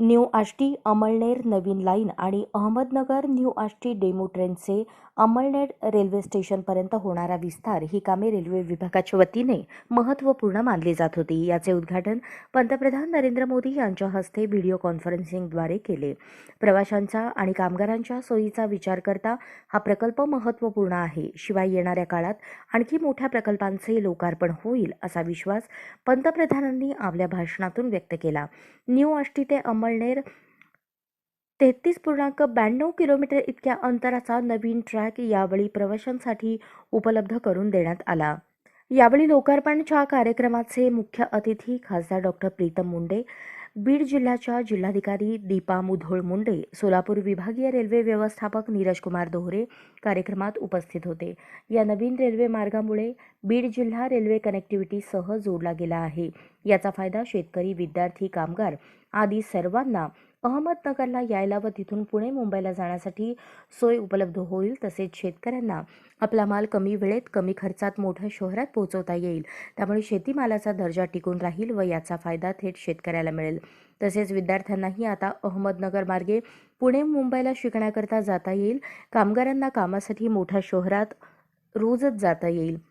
New Ashti Amalner नवीन line आणि Ahmednagar new Ashti demo ट्रेनचे अमळनेर रेल्वे स्टेशनपर्यंत होणारा विस्तार ही कामे रेल्वे विभागाच्या वतीने महत्त्वपूर्ण मानली जात होती. याचे उद्घाटन पंतप्रधान नरेंद्र मोदी यांच्या हस्ते व्हिडिओ कॉन्फरन्सिंगद्वारे केले. प्रवाशांचा आणि कामगारांच्या सोयीचा विचार करता हा प्रकल्प महत्त्वपूर्ण आहे. शिवाय येणाऱ्या काळात आणखी मोठ्या प्रकल्पांचे लोकार्पण होईल असा विश्वास पंतप्रधानांनी आपल्या भाषणातून व्यक्त केला. न्यू आष्टी ते अमळनेर तेहतीस पूर्णांक ब्याण्णव किलोमीटर इतक्या अंतराचा नवीन ट्रॅक यावेळी प्रवाशांसाठी उपलब्ध करून देण्यात आला. यावेळी लोकार्पणच्या कार्यक्रमाचे मुख्य अतिथी खासदार डॉक्टर प्रीतम मुंडे बीड जिल्ह्याच्या जिल्हाधिकारी दीपा मुधोळ मुंडे सोलापूर विभागीय रेल्वे व्यवस्थापक नीरज कुमार दोहरे कार्यक्रमात उपस्थित होते. या नवीन रेल्वे मार्गामुळे बीड जिल्हा रेल्वे कनेक्टिव्हिटीसह जोडला गेला आहे. याचा फायदा शेतकरी विद्यार्थी कामगार आदी सर्वांना अहमदनगरला यायला व तिथून पुणे मुंबईला जाण्यासाठी सोय उपलब्ध होईल तसेच शेतकऱ्यांना आपला माल कमी वेळेत कमी खर्चात मोठ्या शहरात पोहोचवता येईल. त्यामुळे शेतीमालाचा दर्जा टिकून राहील व याचा फायदा थेट शेतकऱ्याला मिळेल. तसेच विद्यार्थ्यांनाही आता अहमदनगर मार्गे पुणे मुंबईला शिकण्याकरता जाता येईल. कामगारांना कामासाठी मोठ्या शहरात रोजच जाता येईल.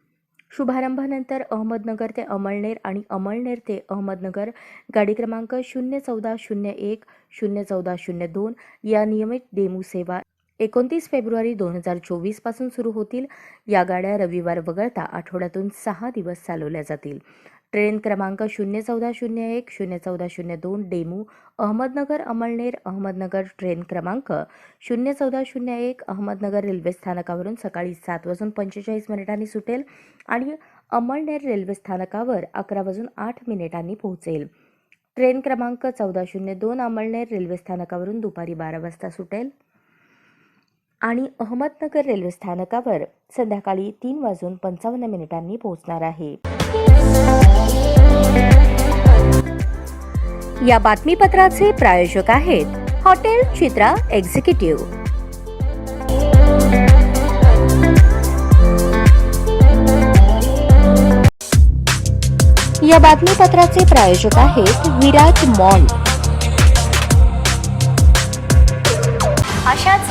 शुभारंभानंतर अहमदनगर ते अमळनेर आणि अमळनेर ते अहमदनगर. गाडी क्रमांक शून्य चौदा शून्य एक शून्य चौदा शून्य दोन. या नियमित डेमू सेवा एकोणतीस फेब्रुवारी दोन हजार चोवीसपासून सुरू होतील. या गाड्या रविवार वगळता आठवड्यातून सहा दिवस चालवल्या जातील. ट्रेन क्रमांक शून्य चौदा शून्य एक शून्य चौदा शून्य दोन डेमू अहमदनगर अमळनेर अहमदनगर ट्रेन क्रमांक शून्य चौदा शून्य एक अहमदनगर रेल्वे स्थानकावरून सकाळी सात वाजून पंचेचाळीस मिनिटांनी सुटेल आणि अमळनेर रेल्वे स्थानकावर अकरा वाजून आठ मिनिटांनी पोहोचेल. ट्रेन क्रमांक चौदा शून्य दोन अमळनेर रेल्वे स्थानकावरून दुपारी बारा वाजता सुटेल. आणि अहमदनगर रेल्वे स्थानकावर संध्याकाळी तीन वाजून पंचावन्न मिनिटांनी पोहोचणार आहे. या बातमीपत्राचे प्रायोजक आहेत हॉटेल चित्रा एक्झिक्युटिव्ह. या बातमीपत्राचे प्रायोजक आहेत विराट मॉल.